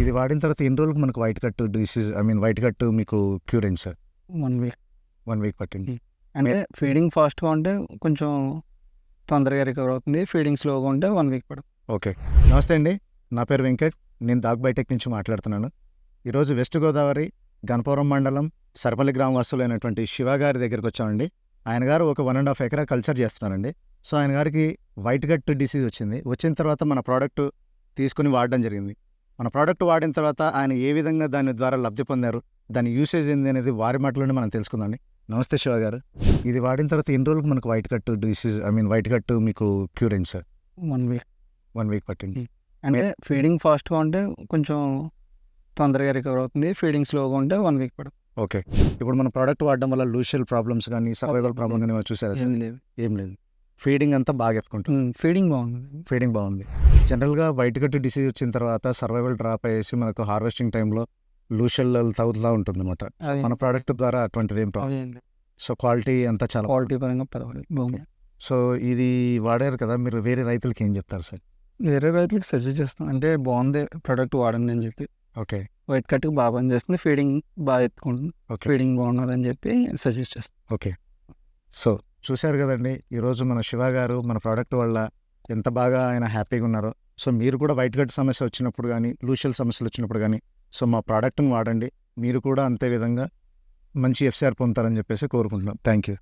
ఇది వాడిన తర్వాత ఎన్ని రోజులకు మనకు white cut disease I mean white cut మీకు క్యూర్ అయింది sir? One week one week పట్టింది. అంటే ఫీడింగ్ ఫాస్ట్గా ఉంటే కొంచెం తొందరగా రికవర్ అవుతుంది ఫీడింగ్ స్లోగా ఉంటే వన్ వీక్ పడుతుంది. ఓకే నమస్తే అండి. నా పేరు వెంకట్. నేను దాగ్ బైటెక్ నుంచి మాట్లాడుతున్నాను. ఈరోజు వెస్ట్ గోదావరి గణపవరం మండలం సర్పల్లి గ్రామ వాసులైనటువంటి శివ గారి దగ్గరికి వచ్చామండి. ఆయన గారు ఒక వన్ అండ్ హాఫ్ ఎకరా కల్చర్ చేస్తున్నారండి. సో ఆయన గారికి వైట్ గట్ డిసీజ్ వచ్చింది. వచ్చిన తర్వాత మన ప్రోడక్ట్ తీసుకుని వాడడం జరిగింది. మన ప్రోడక్ట్ వాడిన తర్వాత ఆయన ఏ విధంగా దాని ద్వారా లబ్ధి పొందారు దాని యూసేజ్ ఏంది అనేది వారి మాటలోనే మనం తెలుసుకుందామండి. నమస్తే శివ గారు. ఇది వాడిన తర్వాత ఎన్ని రోజులకు మనకు white cut disease I mean white cut మీకు క్యూర్ అయింది sir? One week one week పట్టింది. అంటే ఫీడింగ్ ఫాస్ట్గా ఉంటే కొంచెం తొందరగా రికవర్ అవుతుంది ఫీడింగ్ స్లోగా ఉంటే వన్ వీక్ పడుతుంది. ఓకే. ఇప్పుడు మన ప్రోడక్ట్ వాడడం వల్ల లూషియల్ ప్రాబ్లమ్స్ కానీ సర్వైవల్ ప్రాబ్లమ్ కానీ చూసారా సార్? ఏం లేదు. ఫీడింగ్ అంతా బాగా ఎత్తుకుంటుంది. ఫీడింగ్ బాగుంది. ఫీడింగ్ బాగుంది. జనరల్గా వైట్ కట్ డిసీజ్ వచ్చిన తర్వాత సర్వైవల్ డ్రాప్ అయ్యేసి మనకు హార్వెస్టింగ్ టైంలో లూషల్ తగులుతూ ఉంటుంది అనమాట మన ప్రోడక్ట్ ద్వారా అటువంటిది ఏం సో క్వాలిటీ అంతా చాలా క్వాలిటీ పరంగా పర్వాలేదు. సో ఇది వాడారు కదా మీరు వేరే రైతులకి ఏం చెప్తారు సార్? వేరే రైతులకు సజెస్ట్ చేస్తాం. అంటే బాగుంది ప్రోడక్ట్ వాడండి అని చెప్పి. ఓకే. వైట్ కట్ బాగా పనిచేస్తుంది. ఫీడింగ్ బాగా ఎత్తుకుంటుంది. ఫీడింగ్ బాగున్నది అని చెప్పి సజెస్ట్ చేస్తాం. ఓకే. సో చూశారు కదండి ఈరోజు మన శివ గారు మన ప్రోడక్ట్ వల్ల ఎంత బాగా ఆయన హ్యాపీగా ఉన్నారో. సో మీరు కూడా వైట్ గట్ సమస్య వచ్చినప్పుడు కానీ లూషియల్ సమస్యలు వచ్చినప్పుడు కానీ సో మా ప్రోడక్ట్ని వాడండి. మీరు కూడా అంతే విధంగా మంచి ఎఫ్సిఆర్ పొందుతారని చెప్పేసి కోరుకుంటున్నాం. Thank you